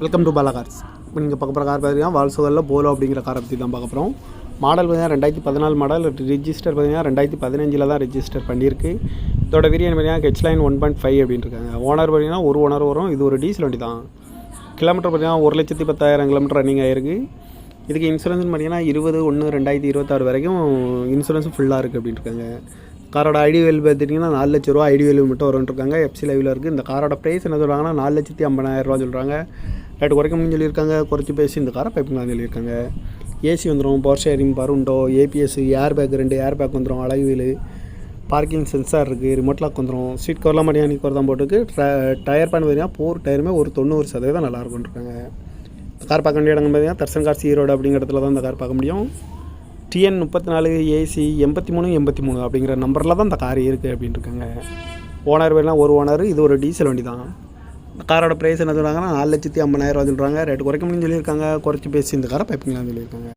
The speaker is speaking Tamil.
வெல்கம் டு பாலா கார்ஸ் இப்போ நீங்கள் பார்க்க போகிற கார் பார்த்தீங்கன்னா வால்சோகரில் போலோ அப்படிங்கிற காரை பற்றி தான் பார்க்க போகிறோம் மாடல் பார்த்தீங்கன்னா ரெண்டாயிரத்தி பதினாலு மாடல் ரிஜிஸ்டர் பார்த்தீங்கன்னா ரெண்டாயிரத்தி பதினஞ்சில் தான் ரிஜிஸ்டர் பண்ணியிருக்கு. இதோட விரிய பார்த்தீங்கன்னா H line one point five அப்படின்னு இருக்காங்க ஓனர் பார்த்தீங்கன்னா ஒரு ஓனர் வரும். இது ஒரு டீசல் வண்டி தான். கிலோமீட்டர் பார்த்தீங்கன்னா ஒரு லட்சத்தி பத்தாயிரம் கிலோமீட்டர் ரன்னிங் ஆயிருக்கு. இதுக்கு இன்சூரன்ஸ் பார்த்தீங்கன்னா இருபது ஒன்று ரெண்டாயிரத்தி இருபத்தாறு வரைக்கும் இன்சூரன்ஸும் ஃபுல்லாக இருக்குது அப்படின்னு இருக்காங்க காரோட ஐடி வேல்யூ பார்த்துட்டிங்கன்னா நாலு லட்ச ரூபா ஐடி வேல்யூ மட்டும் வரும்னு இருக்காங்க எஃப்சி லைவில் இருக்குது இந்த காரோட ப்ரைஸ் என்ன சொல்கிறாங்கன்னா நாலு லட்சத்தி ஐம்பதாயிரம் ரூபா சொல்கிறாங்க ரேட்டு குறைக்க முடியும்னு சொல்லியிருக்காங்க குறைச்சி பேசி இந்த காரை பைப்பிங்களான்னு சொல்லியிருக்காங்க. ஏசி வந்துடும் பவர் ஷேரிங் பருண்டோ ஏபிஎஸ் ஏர் பேக் ரெண்டு ஏர் பேக் வந்துடும் அழகு பார்க்கிங் சென்சார் இருக்குது ரிமோட் லாக் வந்துடும் சீட் கவர்லாம் மணியாக நீ தான் போட்டுருக்கு. டயர் பேன் பார்த்தீங்கன்னா போர் டயருமே ஒரு தொண்ணூறு சதவீதம் நல்லா இருக்கும்னு இருக்காங்க. இந்த கார் பார்க்க வேண்டிய இடங்கள் பார்த்தீங்கன்னா தர்சன் கார் ஈரோடு அப்படிங்கிற இடத்துல தான் இந்த கார் பார்க்க முடியும். டிஎன் முப்பத்தி நாலு ஏசி எண்பத்தி மூணு எண்பத்தி மூணு அப்படிங்கிற நம்பரில் தான் இந்த கார் இருக்குது அப்படின்ட்டுருக்காங்க ஓனர் வேணால் ஒரு ஓனர் இது ஒரு டீசல் வண்டி தான் காரோட ப்ரைஸ் என்ன சொல்கிறாங்கன்னா நாலு லட்சத்தி ஐம்பதாயிரம் ரூபா சொல்கிறாங்க ரேட்டு குறைக்க முடியும்னு சொல்லியிருக்காங்க. குறைச்சி பேசி இந்த காரை பைப்பிங்களான்னு சொல்லியிருக்காங்க.